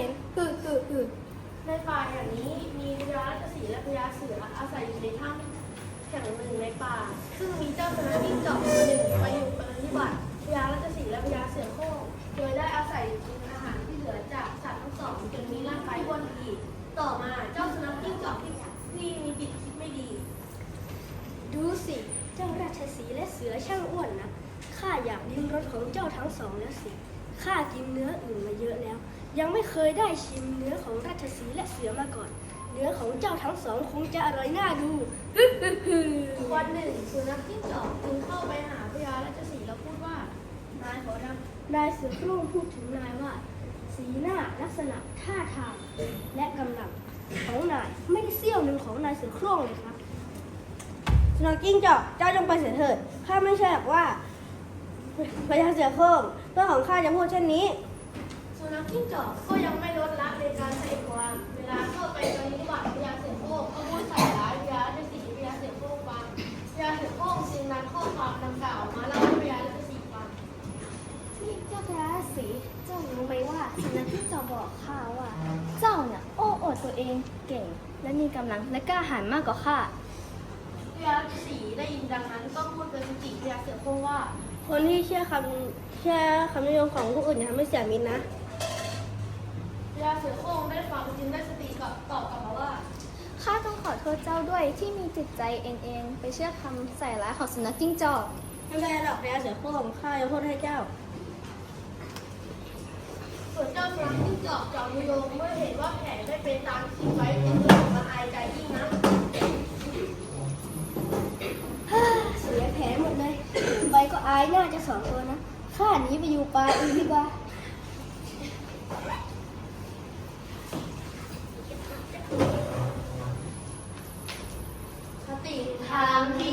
เห็นคือคือคือในป่าแห่งนี้มีพญาราชสีห์และพญาเสืออาศัยอยู่ในถ้ำแห่งหนึ่งในป่า ซึ่งมีเจ้าสุนัขจิ้งจอกตัวหนึ่งไปอยู่ปฏิบัติพญาราชสีห์และพญาเสือโคร่งโดยได้อาศัยกินอาหารที่เหลือจากสัตว์ทั้งสองจนมีร่างกายอ้วนดีต่อมาเจ้าสุนัขจิ้งจอกที่ที่มีจิตคิดไม่ดี ดูสิเจ้าราชสีห์และเสือช่างอ้วนนะข้าอยากลิ้มรสของเจ้าทั้งสองแล้วสิ ข้ากินเนื้ออื่นมาเยอะแล้ว ยังไม่เคยได้ชิมเนื้อของราชสีห์และเสือมาก่อน เนื้อของเจ้าทั้งสองคงจะอร่อยน่าดูฮึฮึฮึวันหนึ่งสุนัขจิ้งจอกจึงเข้าไปหาพญาราชสีห์แล้วพูดว่า นายขอรับนายเสือโคร่งพูดถึงนายว่า สีหน้าลักษณะท่าทางและกำลังของนายไม่ได้เสี้ยวหนึ่งของนายเสือโคร่งเลยครับ สุนัขจิ้งจอกเจ้าจงไปเสียเถิดข้าไม่ใช่แบบว่า พญาเสือโคร่งเพื่อนของข้าจะพูดเช่นนี้ สุนัขจิ้งจอกก็ยังไม่ลดละในการใส่ความเวลาเข้าไปปฏิบัติพยาเสือโคร่งก็พูดใส่ร้ายพยาราชสีห์พยาเสือโคร่งฟังพยาเสือโคร่งจึงนำข้อความดังกล่าวมาเล่าให้พยาราชสีห์ฟังนี่เจ้าพระสีเจ้ารู้ไหมว่าสุนัขที่เจ้าบอกข้าว่า เจ้าเนี่ยโอ้อวดตัวเองเก่ง และมีกำลังและกล้าหาญมากกว่าข้า พยาราชสีห์ได้ยินดังนั้น ก็พูดกับสติพยาเสือโคร่งว่า คนที่เชื่อคำเชื่อคำนิยมของผู้อื่นอย่าทำให้เสียมิตรนะพยาเสือโคร่งได้ฟังจึงได้สติกลับตอบกลับมาว่า ข้าต้องขอโทษเจ้าด้วยที่มีจิตใจเอ็นเองไปเชื่อคำใส่ร้ายของสุนัขจิ้งจอก ไม่เป็นไรหรอกพญาเสือโคร่งข้าจะพูดให้เจ้า ส่วนเจ้าสุนัขจิ้งจอกจอมโยงเมื่อเห็นว่าแผนไม่เป็นตามที่คิดไว้จึงรู้สึกละอายใจยิ่งนัก เสียแผลหมดเลยไปก็อายน่าจะสองตัวนะ ข้าหนีไปอยู่ปลาอื่นดีกว่าสติทางที่